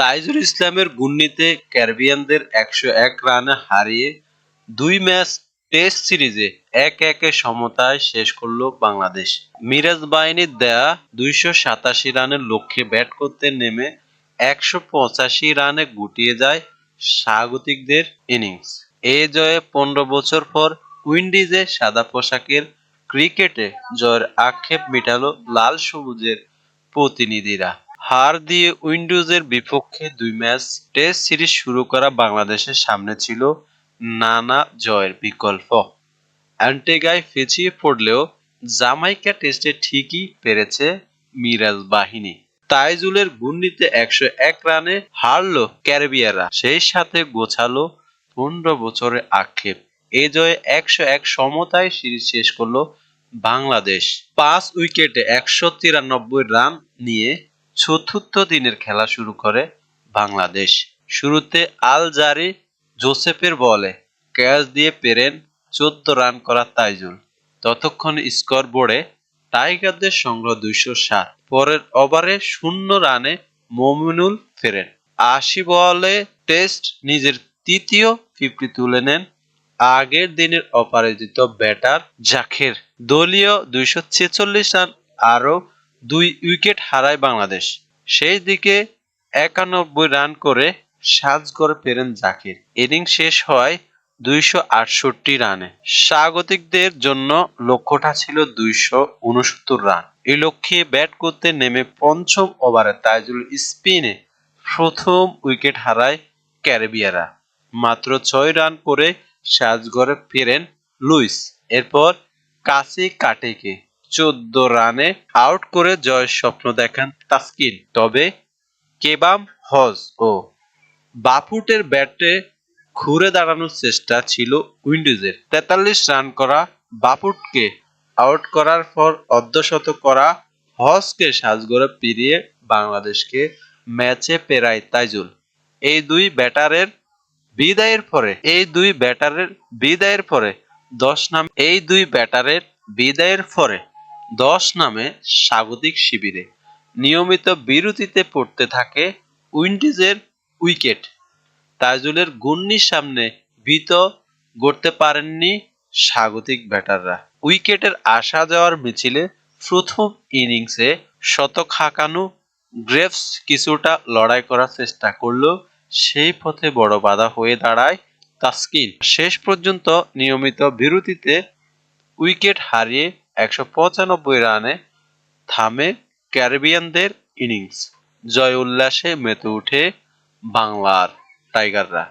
তাইজুল ইসলামের গুন্নিতে ক্যারিবিয়ানদের একশো এক রানে হারিয়ে দুই ম্যাচ টেস্ট সিরিজে এক একে সমতায় শেষ করল বাংলাদেশ। মিরাজ বাহিনীর দেয়া দুইশো সাতাশি রানের লক্ষ্যে ব্যাট করতে নেমে একশো পঁচাশি রানে গুটিয়ে যায় স্বাগতিকদের ইনিংস। এ জয়ে পনেরো বছর পর উইন্ডিজে সাদা পোশাকের ক্রিকেটে জয়ের আক্ষেপ মেটালো লাল সবুজের প্রতিনিধিরা। হার দিয়ে উইন্ডোজের বিপক্ষে দুই ম্যাচ টেস্ট সিরিজ শুরু করা বাংলাদেশের সামনে ছিল নানা জয়ের বিকল্প। অ্যান্টেগায় পিছিয়ে পড়লেও জামাইকা টেস্টে ঠিকই পেরেছে মিরাজ বাহিনী। তাইজুলের গুন্ডিতে একশো এক রানে হারল ক্যারিবিয়ারা সেই সাথে গোছালো পনেরো বছরের আক্ষেপ। এ জয়ে একশো এক সমতায় সিরিজ শেষ করল বাংলাদেশ। পাঁচ উইকেটে একশো তিরানব্বই রান নিয়ে চতুর্থ দিনের খেলা শুরু করে বাংলাদেশ। শুরুতে আল জারি জোসেফের বলে, ক্যাচ দিয়ে পেরেন চোদ্দ রান করা তাইজুল। ততক্ষণ স্কোর বোর্ডে টাইগারদের সংগ্রহ দুইশো সাত পরের ওভারে শূন্য রানে মমিনুল ফেরেন। আশি বলে টেস্ট নিজের তৃতীয় ফিফটি তুলে নেন আগের দিনের অপরাজিত ব্যাটার জাখের দলীয় দুইশো ছেচল্লিশ রান আরও দুই উইকেট হারায় বাংলাদেশ। সেই দিকে একানব্বই রান করে সাজ করে পেরেন জাকির। ইনিংস শেষ হয় দুইশো আটষট্টি রানে। স্বাগতিকদের জন্য লক্ষ্যটা ছিল দুইশো উনসত্তর রান। এই লক্ষ্যে ব্যাট করতে নেমে পঞ্চম ওভারে তাইজুল স্পিনে প্রথম উইকেট হারায় ক্যারিবিয়ারা। মাত্র ছয় রান করে সাজগড়ে ফেরেন লুইস। এরপর কাছে কাটেকে। চোদ্দ রানে আউট করে জয়ের স্বপ্ন দেখান তাসকিন। তবে কেবাম হজ ও বাপুটের ব্যাটে ঘুরে দাঁড়ানোর চেষ্টা ছিল উইন্ডিজের। তেতাল্লিশ রান করা বাপুটকে আউট করার পর অর্ধশত করা হজকে সাজগড়ে পেরিয়ে বাংলাদেশকে ম্যাচে পেরায় তাইজুল। এই দুই ব্যাটারের বিদায়ের পরে, এই দুই ব্যাটারের বিদায়ের পরে, দশ নাম এই দুই ব্যাটারের বিদায়ের পরে দশ নামে স্বাগতিক শিবিরে। নিয়মিত বিরতিতে পড়তে থাকে উইন্ডিজের উইকেট। তাইজুলের গুন্নির সামনে ভীত, গড়তে পারেননি স্বাগতিক ব্যাটাররা। উইকেটের আসা যাওয়ার মিছিলে প্রথম ইনিংসে শতক হাঁকানো গ্রেভস কিছুটা লড়াই করার চেষ্টা করলেও সেই পথে বড় বাধা হয়ে দাঁড়ায় তাসকিন। শেষ পর্যন্ত নিয়মিত বিরতিতে উইকেট হারিয়ে একশো পঁচানব্বই রানে থামে ক্যারিবিয়ানদের ইনিংস। জয় উল্লাসে মেতে উঠে বাংলার টাইগাররা।